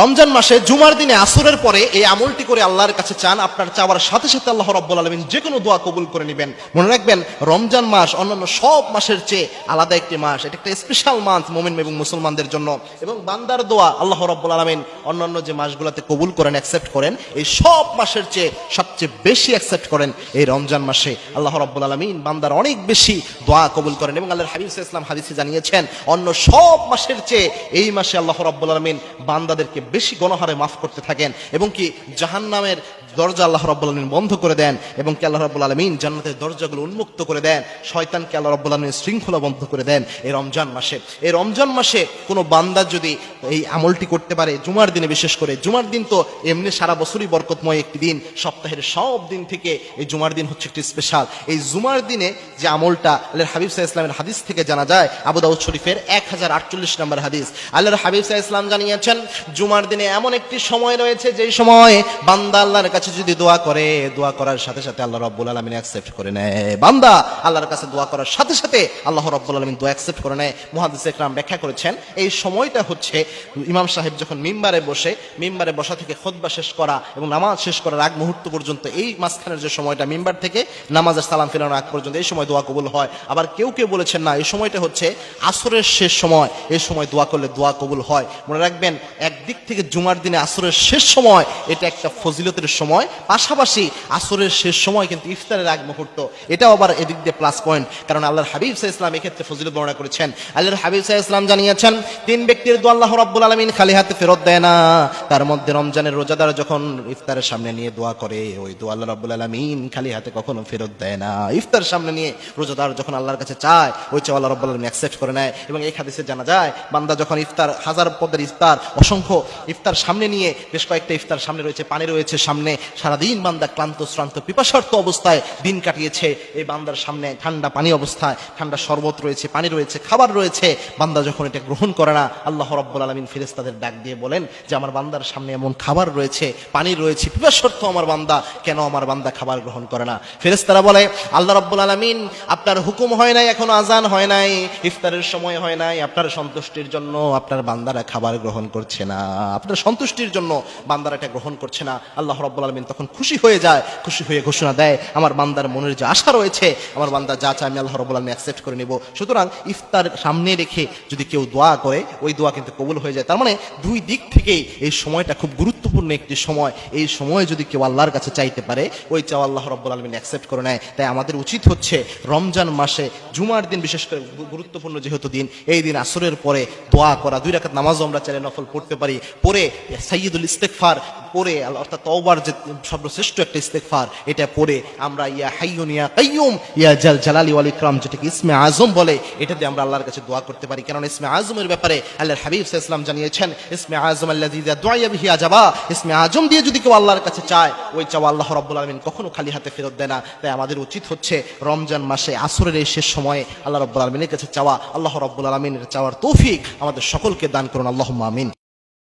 রমজান মাসে জুমার দিনে আসরের পরে এই আমলটি করে আল্লাহর কাছে চান, আপনার চাওয়ার সাথে সাথে আল্লাহ রব্বুল আলমিন যে কোনো দোয়া কবুল করে নেবেন। মনে রাখবেন, রমজান মাস অন্যান্য সব মাসের চেয়ে আলাদা একটি মাস। এটা একটা স্পেশাল মান্থ মোমিন এবং মুসলমানদের জন্য। এবং বান্দার দোয়া আল্লাহ রব্বুল আলমিন অন্যান্য যে মাসগুলোতে কবুল করেন অ্যাকসেপ্ট করেন, এই সব মাসের চেয়ে সবচেয়ে বেশি অ্যাকসেপ্ট করেন এই রমজান মাসে। আল্লাহ রব্বুল আলমিন বান্দার অনেক বেশি দোয়া কবুল করেন এবং আল্লাহর হাবিব ইসলাম হাদিসে জানিয়েছেন, অন্য সব মাসের চেয়ে এই মাসে আল্লাহ রব্বুল আলমিন বান্দাদেরকে বেশি গণহারে মাফ করতে থাকেন এবং কি জাহান্নামের দরজা আল্লাহ রব্বুল আলমিন বন্ধ করে দেন এবং কি আল্লাহ রব্বুল আলমিন জান্নাতের দরজাগুলো উন্মুক্ত করে দেন, শয়তানকে আল্লাহ রব্বুল আলমিন শৃঙ্খলা বন্ধ করে দেন এই রমজান মাসে। এই রমজান মাসে কোনো বান্দা যদি এই আমলটি করতে পারে, জুমার দিনে বিশেষ করে, জুমার দিন তো এমনি সারা বছরই বরকতময় একটি দিন, সপ্তাহের সব দিন থেকে এই জুমার দিন হচ্ছে একটি স্পেশাল এই জুমার দিনে যে আমলটা আল্লাহর হাবিব সাহা ইসলামের হাদিস থেকে জানা যায়, আবু দাউদ শরীফের এক হাজার আটচল্লিশ নম্বর হাদিস। আল্লাহর হাবিব সাহা ইসলাম জানিয়েছেন, জুমার দিনে এমন একটি সময় রয়েছে যেই সময় বান্দা আল্লাহর কাছে যদি দোয়া করে, দোয়া করার সাথে সাথে আল্লাহ রব্বুল আলমিন অ্যাকসেপ্ট করে নেয়। বান্দা আল্লাহর কাছে দোয়া করার সাথে সাথে আল্লাহ রব্বুল আলমিন দোয়া অ্যাকসেপ্ট করে নেয়। মুহাদিস একরাম ব্যাখ্যা করেছেন, এই সময়টা হচ্ছে ইমাম সাহেব যখন মিম্বারে বসে, মিম্বারে বসা থেকে খোদবা শেষ করা এবং নামাজ শেষ করার আগ মুহূর্ত পর্যন্ত এই মাঝখানের যে সময়টা, মিম্বার থেকে নামাজের সালাম ফেরানোর আগ পর্যন্ত এই সময় দোয়া কবুল হয়। আবার কেউ কেউ বলেছেন, না, এই সময়টা হচ্ছে আসরের শেষ সময়। এই সময় দোয়া করলে দোয়া কবুল হয়। মনে রাখবেন, একদিক থেকে জুমার দিনে আসরের শেষ সময়, এটা একটা ফজিলতের সময়। পাশাপাশি আসরের শেষ সময় কিন্তু ইফতারের আগ মুহূর্ত, এটাও আবার এদিক দিয়ে প্লাস পয়েন্ট কারণ আল্লাহর হাবিব সাহা ইসলাম এক্ষেত্রে ফজিলত বর্ণনা করেছেন। আল্লাহর হাবিব সাহা ইসলাম জানিয়েছেন, তিন ব্যক্তির দোয়া আল্লাহ রাব্বুল আলামিন খালি হাতে ফেরত দেয় না। তার মধ্যে রমজানের রোজাদার যখন ইফতারের সামনে নিয়ে দোয়া করে, ওই দোয়া আল্লাহ রাব্বুল আলামিন খালি হাতে কখনো ফেরত দেয় না। ইফতার সামনে নিয়ে রোজাদার যখন আল্লাহর কাছে চায়, ওই চাও আল্লাহ রাব্বুল আলামিন অ্যাকসেপ্ট করে নেয় এবং এই হাদিসে জানা যায়, বান্দা যখন ইফতার, হাজার পদের ইফতার, অসংখ্য ইফতার সামনে নিয়ে বেশ কয়েকটা ইফতার সামনে রয়েছে, পানি রয়েছে সামনে, সারাদিন বান্দা ক্লান্ত, শ্রান্ত, পিপাসার্থ অবস্থায় দিন কাটিয়েছে, এই বান্দার সামনে ঠান্ডা পানি অবস্থায়, ঠান্ডা শরবত রয়েছে, পানি রয়েছে, খাবার রয়েছে, বান্দা যখন এটা গ্রহণ করে না, আল্লাহ রব্বুল আলমিন ফেরেস্তাদের ডাক দিয়ে বলেন যে, আমার বান্দার সামনে এমন খাবার রয়েছে, পানি রয়েছে, পিপাসার্থ আমার বান্দা, কেন আমার বান্দা খাবার গ্রহণ করে না? ফেরেস্তারা বলে, আল্লাহ রব্বুল আলমিন আপনার হুকুম হয় নাই, এখনও আজান হয় নাই, ইফতারের সময় হয় নাই, আপনার সন্তুষ্টির জন্য আপনার বান্দারা খাবার গ্রহণ করছে না। আপনার সন্তুষ্টির জন্য বান্দারা এটা গ্রহণ করছে না। আল্লাহ রব্বুল আলমিন তখন খুশি হয়ে যায়, খুশি হয়ে ঘোষণা দেয়, আমার বান্দার মনের যে আশা রয়েছে, আমার বান্দা যা চায় আমি আল্লাহ রব্বুল আলমিন অ্যাকসেপ্ট করে নেব। সুতরাং ইফতার সামনে রেখে যদি কেউ দোয়া করে, ওই দোয়া কিন্তু কবুল হয়ে যায়। তার মানে দুই দিক থেকেই এই সময়টা খুব গুরুত্বপূর্ণ একটি সময়। এই সময় যদি কেউ আল্লাহর কাছে চাইতে পারে, ওই চাও আল্লাহ রব্বুল আলমিন অ্যাকসেপ্ট করে নেয়। তাই আমাদের উচিত হচ্ছে রমজান মাসে, জুমার দিন বিশেষ করে গুরুত্বপূর্ণ যেহেতু দিন, এই দিন আসরের পরে দোয়া করা, দুই রাকাত নামাজও আমরা চাইলে নফল পড়তে পারি। পরে সাইয়দুল ইস্তেকফার পরে অর্থাৎ তওবার যে সর্বশ্রেষ্ঠ একটা ইস্তেকফার এটা পরে আমরা ইয়া হাইয়ুন ইয়া কাইয়ুম, ইয়া জাল জালালি ওয়াল ইকরাম যেটাকে ইসমে আজম বলে, এটা দিয়ে আমরা আল্লাহর কাছে দোয়া করতে পারি। কারণ ইসমে আজমের ব্যাপারে আল্লাহর হাবিব সাল্লাল্লাহু জানিয়েছেন, ইসমে আজম আল্লাযী ইযা দুআয়া বিহি আজাবা ইসমে আজম দিয়ে যদি কেউ আল্লাহর কাছে চায়, ওই চাওয়া আল্লাহ রব্বুল আলমিন কখনো খালি হাতে ফেরত দেয় না। তাই আমাদের উচিত হচ্ছে রমজান মাসে, আসরের এই শেষ সময়ে আল্লাহ রব্বুল আলমিনের কাছে চাওয়া, আল্লাহ রব্বুল আলমিনের চাওয়ার তৌফিক আমাদের সকলকে দান করুন। আল্লাহ আমিন।